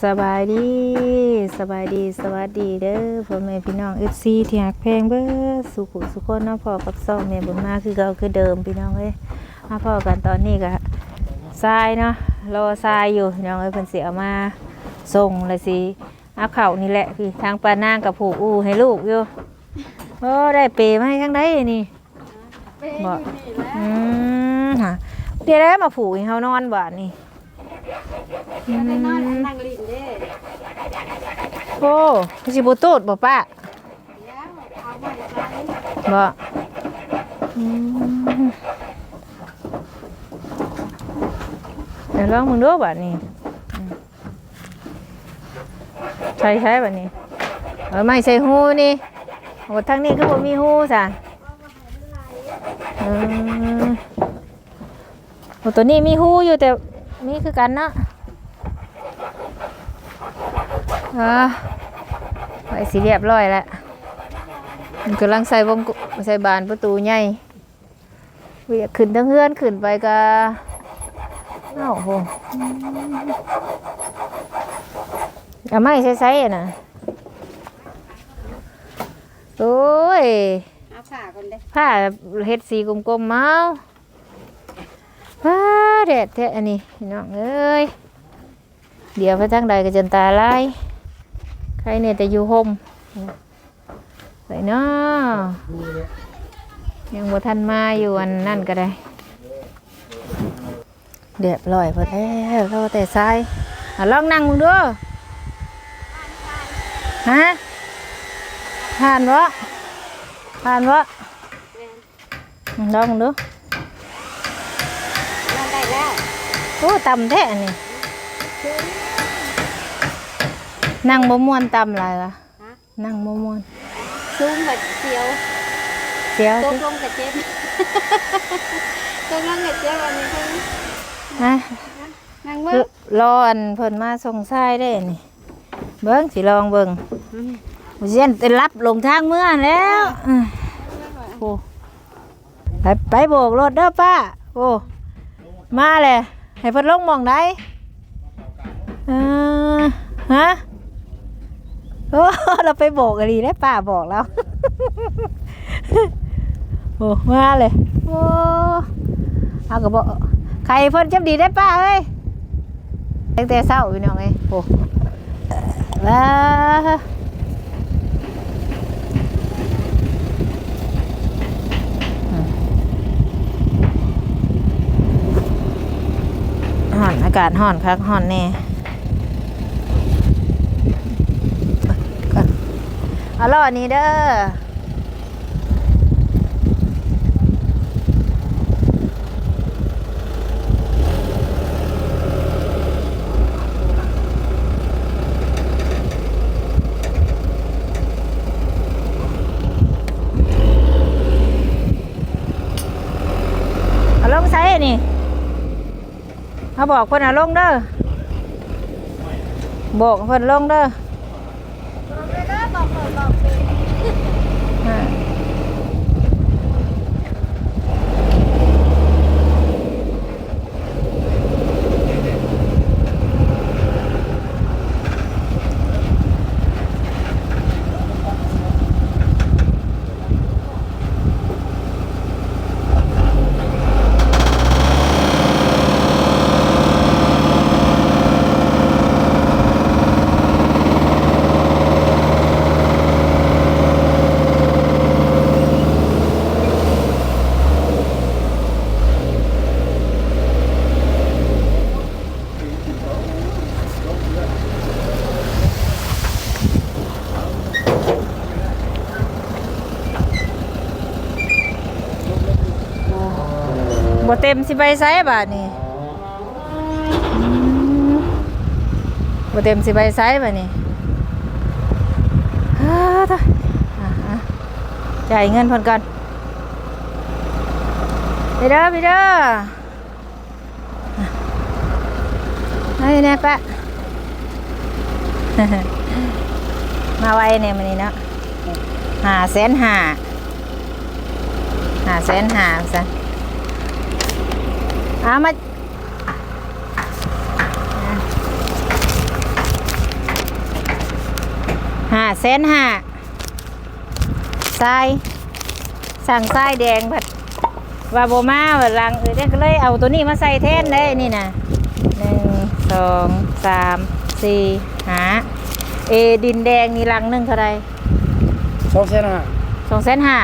เอดีกับสบายดีสบายดีสวัสดีเด้อพ่อแม่พี่น้องเอฟซีที่หักแพงเบ้อสุขุสุขคนเนาะพ่อกับซ่องแม่บุญมาคือเก่าคือเดิมพี่น้องเอ้ยมาพ่อกันตอนนี้ก็ทรายเนาะรอทรายอยู่พี่น้องเอ้ยเพิ่นสิเอามาส่งเลยสิเอาเข่าวนี่แหละพี่ทางปานางกับผูกอูให้ลูกอยู่โอ้ได้เปรมาให้ข้างใดนี่บอกอืมฮะเดี๋ยวได้มาผูกให้เฮานอนบ้านนี่ไปนอนนั่งลิ้นเด้โอ้พี่สิบูตูดบ่ป้าแล้วเอาไว้ใช้บ่อืมเดี๋ยวลองมึงดูบัดนี้อืมใช่ใช่บัดนี้เออไม่ใส่หูนี่โอ้ทางนี้ก็บ่มีหูจ้ะอืมโอ้ตัวนี้มีหูอยู่แต่มีคือกันเนาะ อ่าไปสีเรียบร้อยแล้วมันกำลังใส่วงกใส่บานประตูใหญ่เวียกขึ้นทั้งเฮือนขึ้นไปก็เอ้าโหเอาไม่ใส่ใส่อะนะโอ้ยเอาผ้าก่อนเด้ผ้าเฮ็ดสีกลมๆเมาว้าแดดแท้อันนี้พี่น้องเอ้ยเดี๋ยวไปทางใดก็จนตาลาย ใครเนี่ยจะอยู่ห่มไปเนาะยังบ่ทันมาอยู่อันนั่นก็ได้เรียบร้อยพอแล้วเราแต่ทรายอะลองนั่งมึงดูฮะผ่านวะผ่านวะลองมึงดูนอนได้แล้วโอ้ต่ำแท้อัน นี่นั่งบ่ม่วนต่ำหลายล่ะฮะ นั่งบ่ม่วนซุ้มแบบเสียวเสียวตกสิลงกับเจ็บตกลงกับเจ็บอันนี้เพิ่นฮะนั่งเบิ่งรออันเพิ่นมาส่งทรายได้นี่ เบิ่งสิลองเบิ่งบ่เซียนได้รับลงทางเมื่อแล้วอื้อโอ้ไปไปโบกรถเด้อป้าโอ้มาเลยให้เพิ่นลงหมองได้เออฮะ โอ้เราไปโบกกันดีได้ป้าบอกแล้วโอ้มาเลยโอ้เอาก็บอกใครเพิ่นจำดีได้ป้าเอ้ยตั้งแต่เช้าพี่น้องเอ้ยโอ้ว้าห่อนอากาศห่อนคักห่อนแน่ อาล่อยนี้เด้อเอาลงใส่นี่เขาบอกเพิ่นอาลงเด้อบอกเพิ่นลงเด้อ เด้อบอกเปิดบอกปิดอ่าบ่เต็มสิไปไสบาดนี่อืมบ่เต็มสิไปไสบาดนี่ฮ่าตายอะอะจ่ายเงินเพิ่นก่อนไปเด้อไปเด้ออะให้แน่ปะมาไวเนี่ยมันนี่เนาะหาแสนหาหาแสนหาซะเอามาห้าเซนห้าทรายสั่งทรายแดงแบบวาโบมาแบบลังเออก็เลยเอาตัวนี้มาใส่แทนเลยนี่นะหนึ่งสองสามสี่หาเอดินแดงนี่ลังหนึ่งเท่าไรสองเซนห้าสองเซนห้า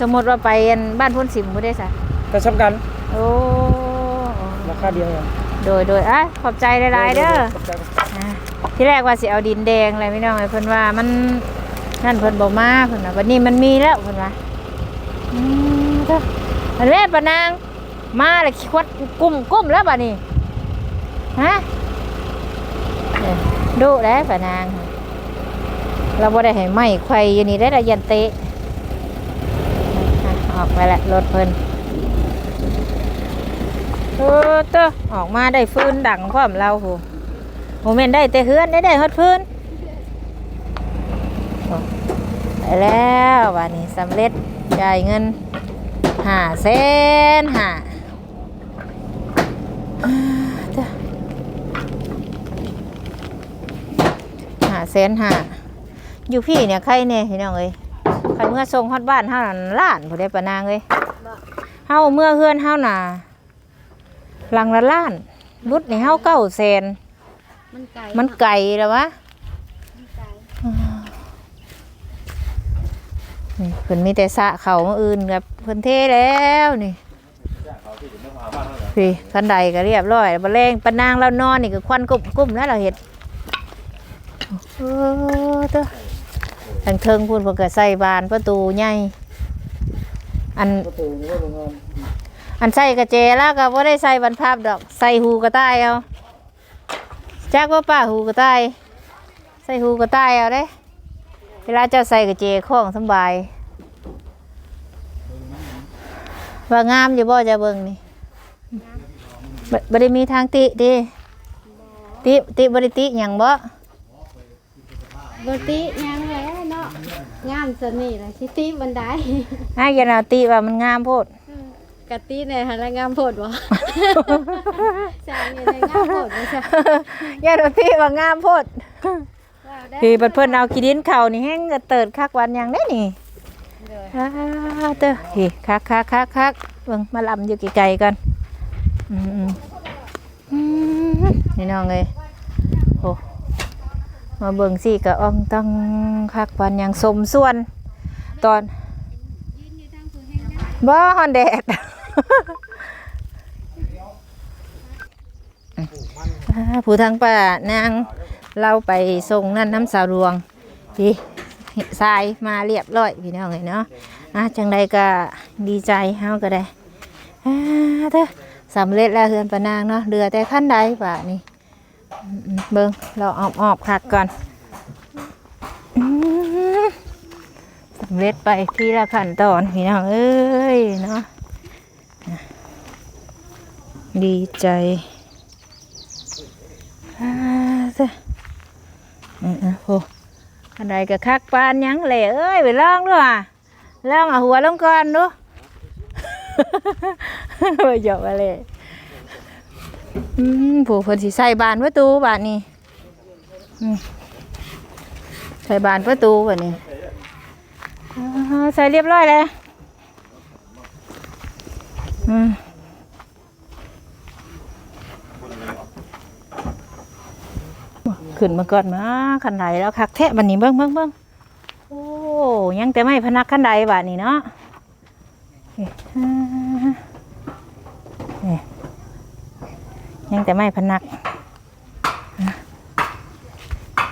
สมมติว่าไปบ้านพ้นสิมก็ได้สะก็สำกันโอ้ ราคาเดียวกันโดยโดยอะขอบใจหลายๆเด้อขบใจอะที่แรกว่าสิเอาดินแดงอะไรไม่น้องไอ้เพิ่นว่ามันนั่นเพิ่นบอกมาเพิ่นว่าวันนี้มันมีแล้วเพิ่นว่าอืมเด้ออันแม่ปะนาง มาเลยควัดกุ้มกุ้มแล้วบัดนี้ฮะเอ้ยดุแล้วปะนาง เราบ่ได้ให้ไม้ไข่อยู่นี่ได้อละยันเตะอะออกไปละรถเพิ่น เออเต้อออกมาได้ฟื้นดังพร้อมเราโหโมเมนได้แต่เฮือนได้ได้ฮอดพื้นได้แล้ววันนี้สำเร็จจ่ายเงินหาแสนหาอ่าเด้อห้าแสนหาอยู่พี่เนี่ยใครเนี่ยพี่น้องเอ้ยใครเมื่อส่งฮอดบ้านเฮานั่นล้านผู้ใดปะนางเอ้ยเฮาเมื่อเฮือนเฮาน่ะ ลังละล้านรุดในเฮาเก้าแสนมันไก่มันไก่แล้ววะมันไก่นี่เพิ่นมีแต่สระเขามาอื่นกับเพิ่นเทแล้วนี่พี่คันใดก็เรียบร้อยบะแรงปะนางเรานอนนี่ก็ควันกุ้มกุ้มแล้วเราเห็ดโอ้เตัวทางเทิงพูนเพิ่นก็ใส่บานประตูใหญ่อัน อันใส่กระเจแล้วก็บ่ได้ใส่บรรพับดอก ใส่หูกระต่ายเอาจักว่าป้าหูกระต่ายใส่หูกระต่ายเอาเด้ เวลาเจ้าใส่กระเจคล้องสำบายว่างามอยู่บ่จะเบิ่งนี่บบ่ได้มีทางติเดิติติบ่ได้ติหยังบ่บติยังแล้วเนาะงามสนี่ล่ะสิติบันไดให้อย่าเอาติว่ามันงามโพด กะติในหันละงามโพดบ่สร้างอยู่ในงามโพดบ่ใช่อย่าเอาติว่างามโพดว้าวได้พี่บัดเพิ่นเอาขี้ดินเข้านี่แฮงก็เติดคักวันหยังได้นี่เลยอ้าเด้อพี่คักคักคักคักเบิ่งมาลำอยู่ไกลๆกันอืมอืมอืมนี่น้องเอ้ยโอ้มาเบิ่งสิกะอ่องต้องคักวันหยังสมส่วนตอนยืนอยู่ทางผู้แห่งได้บ่ฮอนแดดอ่า ผู้ทางป่านางเราไปส่งนั่นน้ำสาวรวงพี่ทรายมาเรียบร้อยพี่น้องเลยเนาะอะจังใดก็ดีใจเฮาก็ได้อ่าเด้อสำเร็จแล้วเฮือนปานางเนาะเหลือแต่ขั้นใดป่านี่เบิ่งเราออบออบคักก่อนสำเร็จไปที่ละขั้นตอนพี่น้องเอ้ยเนาะ ดีใจอ่าเด้อเออเออโหอันใดก็คักปานยังแหล่เอ้ยไปลองด้วยอะลองเอาหัวลงก่อนดูไปหยอกอะไรอืมผู้คนสิใส่บานประตูบานนี้ใส่บานประตูบานนี้ใส่เรียบร้อยแล้วอืม ขึ้นมาก่อนมาขันใดแล้วคักแทะบันนี้เบิ้งเบิ้งเบิ้งโอ้ยังแต่ไม่พนักขันใดบาดนี้เนาะเอ๊ะอ่าเอ๊ะยังแต่ไม่พนักอะ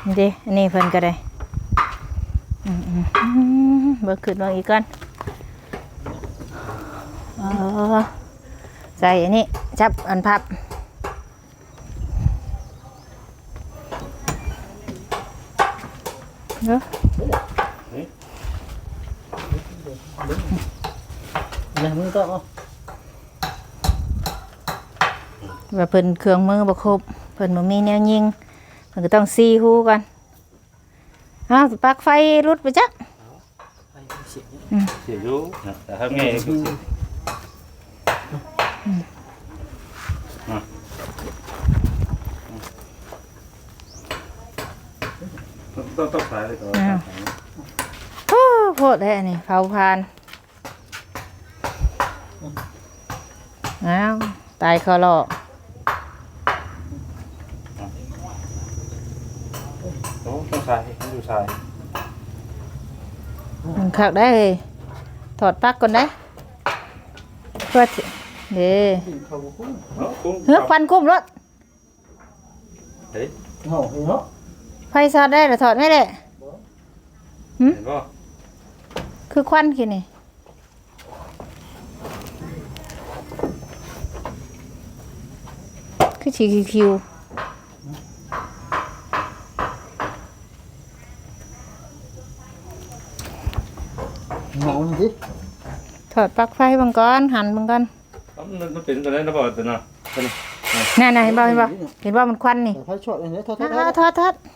นี่เดิอันนี้เพิ่นก็ได้อืมอืมมเบิ้งขึ้นเบิ้งอีกก่อนอ๋อใส่อันนี้จับอันพับ เนอะนะมึงก็เอาว่าเพิ่นเครื่องมือบ่ครบเพิ่นบ่มีแนวยิงเพิ่นก็ต้องซีฮูก่อนอ้าวปลั๊กไฟรุดไปจักเสียอยู่นะแต่ถ้าแม่ก็เสีย ต้องต้องสายเลยก่อนอ้าวโอ้โพดแท้นี่เผาพานอ้าวตายคอรอโอ้ต้องสายต้องดูสายมันคักได้เลยถอดปลั๊กก่อนได้เพื่อสิเด้เขาบ่คุ้มเนาะกุ้งเฮ้ยควันกุ้มรถเฮ้ยเฮาเนาะ ไฟสอดได้หรือถอดไม่ได้เห็นป่ะคือควันคือนี่คือฉีคิวเฮาสิถอดปลั๊กไฟบางก้อนหันบางก้อนมันมันเป็นตัวนั้นนะบ่ตัวน่ะตัวนี้นั่นน่ะเห็นบ่เห็นบ่เห็นบ่มันควันนี่แต่ไฟช็อตอันนี้ทอดอ่าทอดทอดอืมเ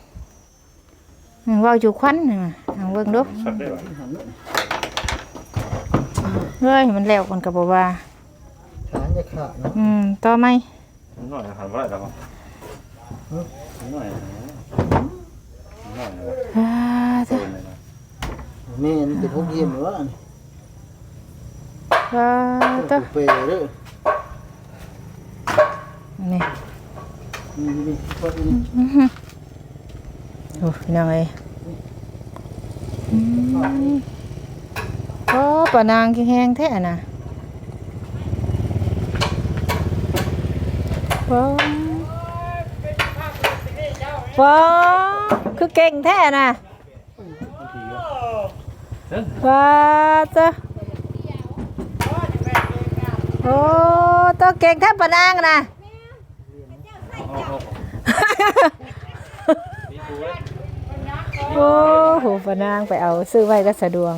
ว่าอยู่ควันนี่มาเอาเบิ่งดูสับได้บ่เฮ้ยมันแล้วมันก็บ่ว่าฐานจะขาดเนาะอืมต่อไหมหน่อยหันบ่ได้แล้วบ่หน่อยหน่อยอ่าตัเด้วอนี้นะแม่นเป็นพวกเยี่ยมหรือว่าอ่าเด้อเปรเด้อนี่นี่ โอ้พี่น้องเอ้ยอืมโอ้ปะนางคือแห้งแท้น่ะว้าวว้าวคือเก่งแท้น่ะเอ้ยว้าจ้ะโอ้ตัวเก่งแทบปะนางนะ โอ้โหปะนางไปเอาซื้อไว้ก็สะดวก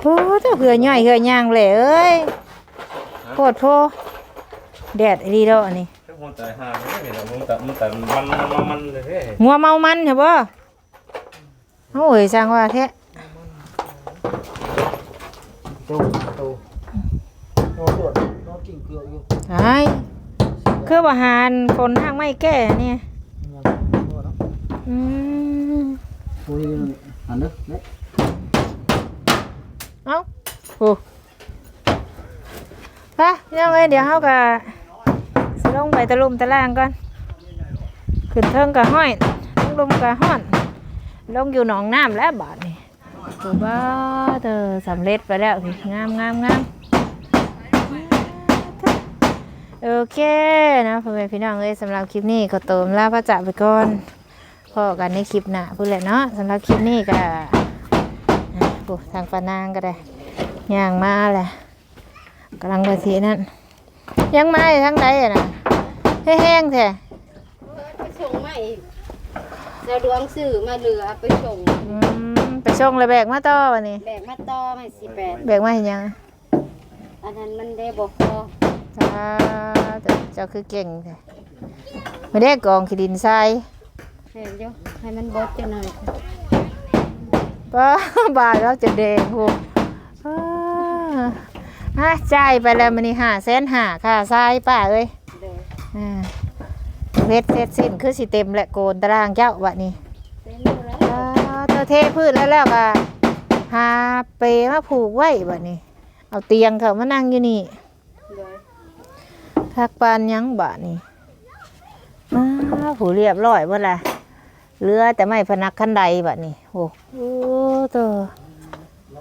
โอ้โหเจ้าเหือย่อยเหือย่างเลยเอ้ยโคตรโพแดดอีดีแล้วอันนี้ถ้ามันตายห่าไม่เห็นมันแต่มันแต่มันมันมันเลยเฮ้ยงัวเมามันใช่ปะโอ้ยสร้างว่าแท้โตโตโตตรวจ นอนกิ่งเกลืออยู่ไอ้คืออาหารคนทางไม่แก่เนี่ยอืมโอ้ยอันเด้อเด้อเอ้าโอ้ไปยังไงเดี๋ยวเขาก็สิลงไปตะลุมตะล่างก่อนขึ้นเทิงกะห้อยลงลมกะห้อน ลงอยู่หนองน้ำแล้วบาดนี่ถูกบ้าเธอสำเร็จไปแล้วงามงามงาม โอเคนะพ่อแม่พี่น้องเอ้ยสำหรับคลิปนี้ก็เติมลาพระจักรไปก่อนพอกันในคลิปหน้าพูดแหละเนาะสำหรับคลิปนี้ก็อะโอ้ทางปานางก็ได้ย่างมาแหละกำลังไปทีนั่นยังมาอยู่ทางใดอะนะแห้งๆแท้ไปส่งมาอีกเราดวงสื่อมาเหลือไปส่งอืมไปส่งเลยแบกมาต่อวันนี้แบกมาต่อมาสิแปดแบกมาเห็นยังอันนั้นมันได้บอกพอจ้าแต่ เจ้าคือเก่งแท้ไม่ได้กองขีดินทรายเห็นอยู่ให้มันบดจะหน่อยป้าบาทแล้วจะแดงโหอ่าจ่ายไปแล้วมันนี่ห้าแสนห้าค่าทรายป้าเอ้ยเด้ออ่าเพชรเพชรสิ้นคือสิเต็มและโกนตารางเจ้าวะนี่เต็มอยู่แล้วอ่าเธอเทพืชแล้วแล้วก็หาเปรมาผูกไว้บะนี่เอาเตียงเขามานั่งอยู่นี่เด้อ ทักปานยังบะนี่อ้าผู้เรียบร้อยหมดละเหลือแต่ไม่พนักขั้นใดบะนี่โอ้โหตัว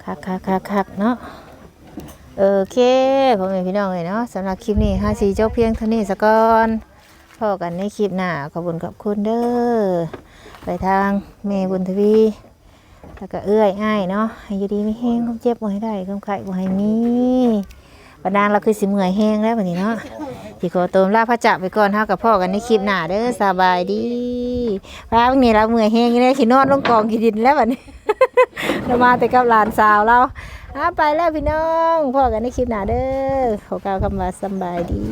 คักคักคักคักเนาะโอเคพ่อแม่พี่น้องเลยเนาะสำหรับคลิปนี้ห้าสีเจ้าเพียงเท่านี้สะก่อนพอกันในคลิปหน้าขอบคุณขอบคุณเด้อไปทางเมย์บุญทวีแล้วก็เอื้อยอ้ายเนาะให้อยู่ดีไม่แห้งความเจ็บบ่ให้ได้ความไข้บ่ให้มี ปานางเราคือสิเมื่อยแห้งแล้ววันนี้เนาะที่ขอติมลาพระจักไปก่อนเท่ากับพ่อกันในคลิปหน้าเด้อสบายดีว่าวันนี้เราเมื่อยแห้งเลยขี่นอนลงกองกี่ดินแล้ววันนี้เรามาแต่กับหลานสาวเราอะไปแล้วพี่น้องพ่อกันในคลิปหน้าเด้อขอกล่าวคำว่าสบายดี